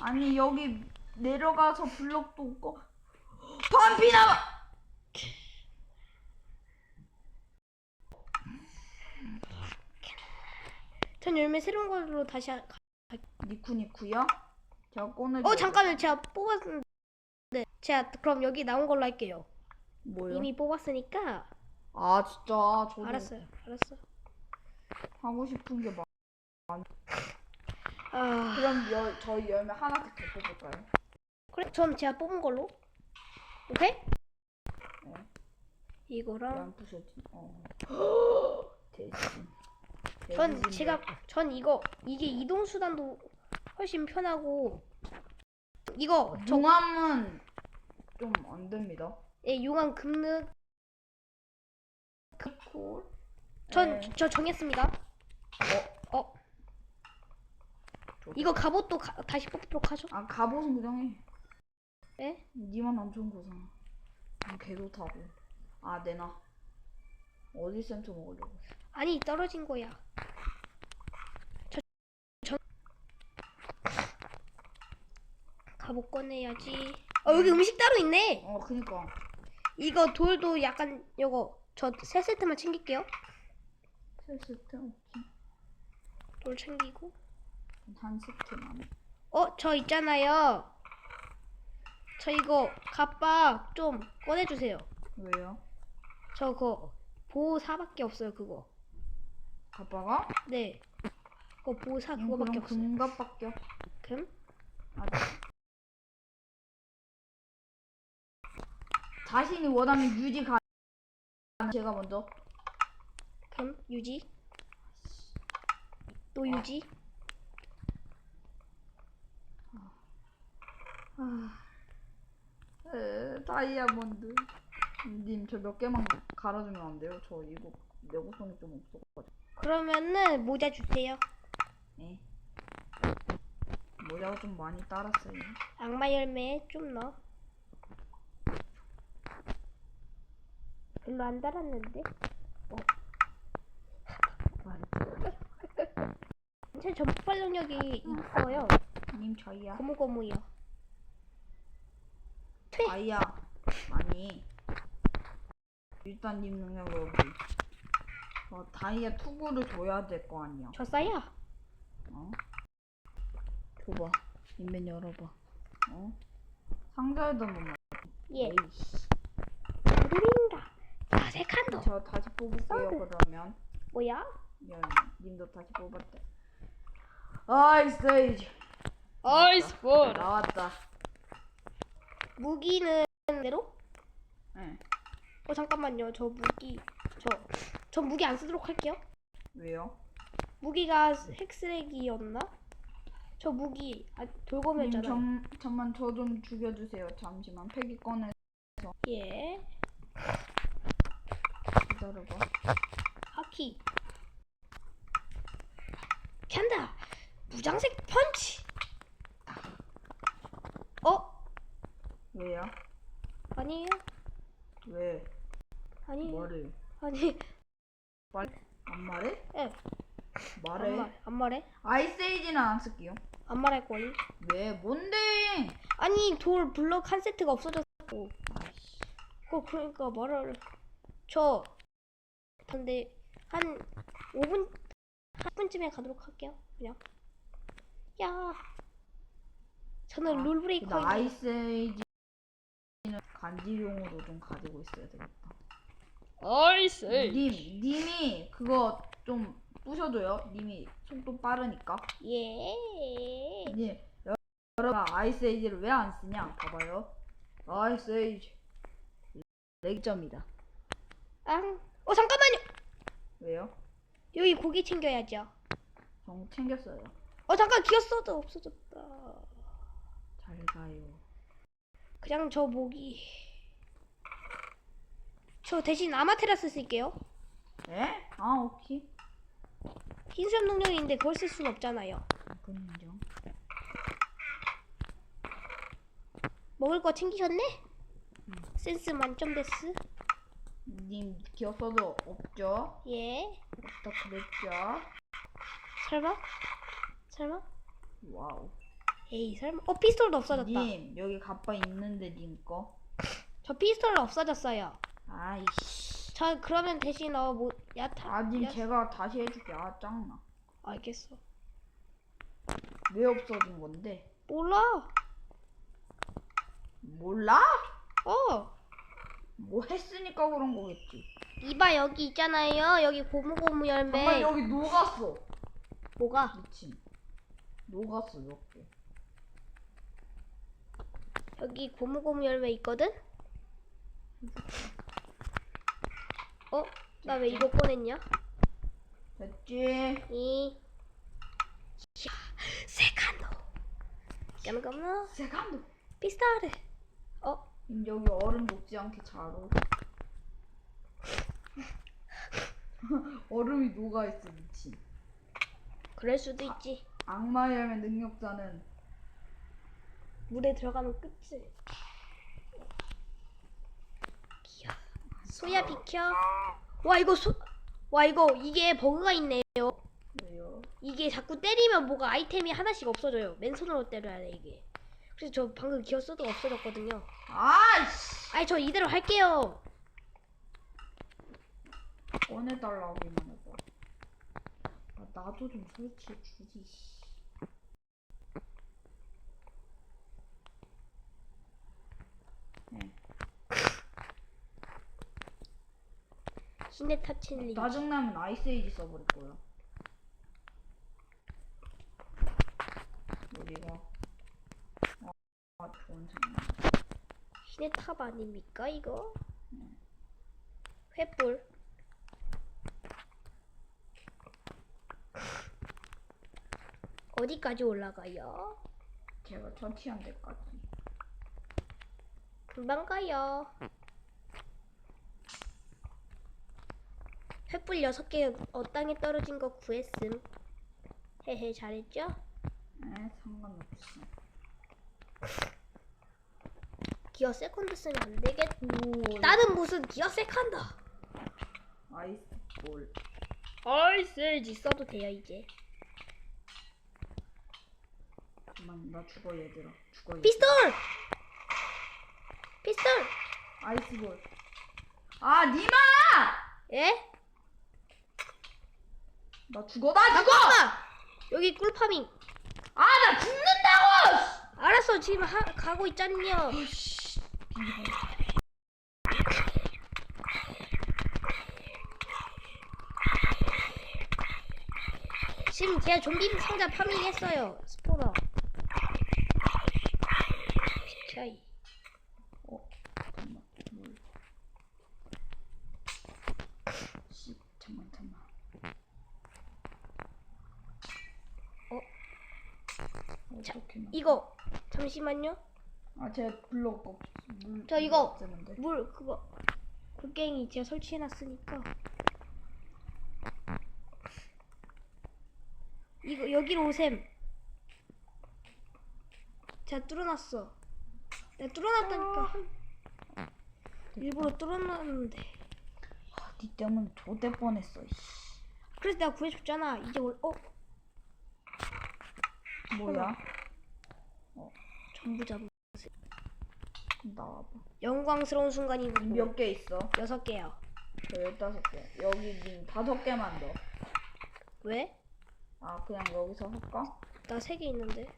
아니 여기 내려가서 블록도 없고. 반피 남아 전 열매 새로운 걸로 다시 하... 니쿠니쿠요? 제가 꺼내 어 잠깐만 제가 뽑았는데 네 제가 그럼 여기 나온 걸로 할게요. 뭐요? 이미 뽑았으니까. 아 진짜? 저도 알았어요. 알았어. 하고 싶은 게 많. 아 그럼 여, 저희 열매 하나씩 더 뽑을까요? 그래 전 제가 뽑은 걸로 오케이 네. 이거랑 안 부서지. 어. 대신. 전 대신인데. 제가 전 이거 이게 이동 수단도 훨씬 편하고 이거 저 종암은 좀 안 됩니다. 예, 용암 급능 콜. 전 네. 저 정했습니다. 어 이거 갑옷도 가- 다시 뽑도록 하죠. 아 갑옷은 그냥 해. 예? 니만 안 좋은 거잖아. 난 개도 타고. 아 내놔. 어디 센터 먹으려고? 아니 떨어진 거야. 저, 저 갑옷 꺼내야지. 어 여기 음식 따로 있네. 어 그니까. 이거 돌도 약간 요거 저 세 세트만 챙길게요. 세트 오케이. 돌 챙기고. 한 세트만. 어 저 있잖아요. 저 이거 갑박 좀 꺼내주세요. 왜요? 저 그거 보호사밖에 없어요 그거. 아빠가? 네. 그거 보호사 음, 그거밖에 없어요. 금갑밖에 없. 금? 아, 자신이 원하는 유지 가. 제가 먼저. 금? 유지? 또 유지? 아, 에, 다이아몬드. 님, 저 몇 개만 갈아주면 안 돼요? 저 이거 내구성이 좀 없어가지고. 그러면은 모자 주세요. 예. 모자가 좀 많이 따랐어요. 악마 열매 좀 넣어. 별로 안 달았는데? 어. 제 전폭발 능력이 있어요. 님, 저희야. 고무고무요. 다이아. 아니. 일단 님 능력으로 여기. 어, 다이아 투구를 줘야 될 거 아니야. 줬어요. 어? 줘봐. 인벤 열어봐. 어? 상자에다 놓으면. 예. 에이씨. 노린다. 사색한다. 저 다시 뽑을게요, 써도. 그러면. 뭐야? 야, 님도 다시 뽑았대. 아이스테이지. 아이스 볼. 나왔다. 무기는 대로? 네. 어 잠깐만요. 저 무기 저 저 무기 안 쓰도록 할게요. 왜요? 무기가 핵쓰레기였나? 저 무기 아 님, 돌고면잖아요. 점, 잠만 저 좀 죽여주세요. 잠시만. 폐기 꺼내 예. 기다려봐. 하키. 캔다. 무장색 펀치. 어? 왜요? 아니에요. 왜? 아니에요. 뭐를? 아니. 말, 안 말해? 예. 말해. 안 말. 안 말해. 아이스에이지는 안 쓸게요. 안 말할 거니? 왜? 뭔데? 아니 돌 블럭 한 세트가 없어졌고. 아이씨. 그 그러니까 말을 저 근데 한 5분 한 분쯤에 가도록 할게요. 그냥. 야. 저는 아, 룰 브레이커 나 아이스에이지 는 간지용으로 좀 가지고 있어야 되겠다. 아이스. 님, 님이 그거 좀 부셔줘요. 님이 속도 빠르니까. 예. 님, 여- 여러분 아이스에이지를 왜 안 쓰냐? 봐봐요. 아이스에이지. 렉점이다. 앙. 어 잠깐만요. 왜요? 여기 고기 챙겨야죠. 정 챙겼어요. 어 잠깐 기었어도 없어졌다. 잘 가요. 그냥 저 모기. 저 대신 아마테라스 쓸게요. 에? 아, 오케이. 흰수염 능력인데 그걸 쓸 수는 없잖아요. 그건 인정. 먹을 거 챙기셨네? 센스 만점 데스. 님 기억서도 없죠? 예. 그랬죠? 설마? 설마? 와우. 에이 설마 어 피스톨도 없어졌다 님 여기 갑바 있는데 님 거. 저 피스톨 없어졌어요 아이씨. 저 그러면 대신 어뭐 야타 아님 야- 제가 다시 해줄게. 아 짱나. 알겠어 왜 없어진 건데? 몰라 몰라? 어 뭐 했으니까 그런 거겠지. 이봐 여기 있잖아요 여기 고무고무 열매 정말 여기 녹았어. 뭐가 미친. 녹았어 몇 개. 여기 고무고무 열매 있거든? 어? 나 왜 이거 꺼냈냐? 됐지? 이. 세칸도. 까먹었나 세간도. 피스타르. 어? 님 여기 얼음 녹지 않게 잘 오. 얼음이 녹아 있어 미친. 그럴 수도 있지. 악마의 열매 능력자는 물에 들어가면 끝이 귀여 소야 비켜 와 이거 소 와 이거 이게 버그가 있네요 왜요? 이게 자꾸 때리면 뭐가 아이템이 하나씩 없어져요 맨손으로 때려야 돼 이게 그래서 저 방금 기어 써도 없어졌거든요 아이씨. 아니 저 이대로 할게요 꺼내달라고만 해봐. 아, 나도 좀 설치해 주지. 씨. 네. 시네 타칠리 짜증나면 아이스에이지 써버릴 거야. 우리가 아, 아 좋은 장난. 시네 탑 아닙니까 이거 횃불 어디까지 올라가요? 제가 처치한 데까지. 금방 가요. 횃불 6개 어, 땅에 떨어진 거 구했음. 헤헤 잘했죠? 에 상관없어. 기어 세컨드 쓰면 안 되겠. 오, 나는 무슨 기어 세컨드. 아이스볼. 얼쓸지 써도 돼요 이제. 잠만 나 죽어 얘들아. 죽어. 얘들아. 피스톨! 피스톨! 아이스볼. 아 니마! 예? 나 죽어 나 죽어! 잠깐만! 여기 꿀파밍. 아 나 죽는다고! 알았어 지금 하, 가고 있잖요. 씨. 지금 제가 좀비 상자 파밍했어요. 스포너. 비켜이. 어 잠만 뭘? 씨 잠만 잠만. 어? 어떻게 나? 이거 잠시만요. 아 제 블록 없. 물, 저 이거 없애는데. 물 그거 굴갱이 제가 설치해놨으니까 이거 여기로 오셈. 제가 뚫어놨어. 내가 뚫어놨다니까. 일부러 뚫어놨는데. 아, 니 때문에 좆될 뻔했어. 씨. 그래서 내가 구해줬잖아. 이제 올 어? 뭐야? 전부 잡은 나와봐. 영광스러운 순간이고 몇개 있어? 여섯 개요. 저 열다섯 개. 여기 님 다섯 개만 더. 왜? 아 그냥 여기서 할까? 나 세 개 있는데.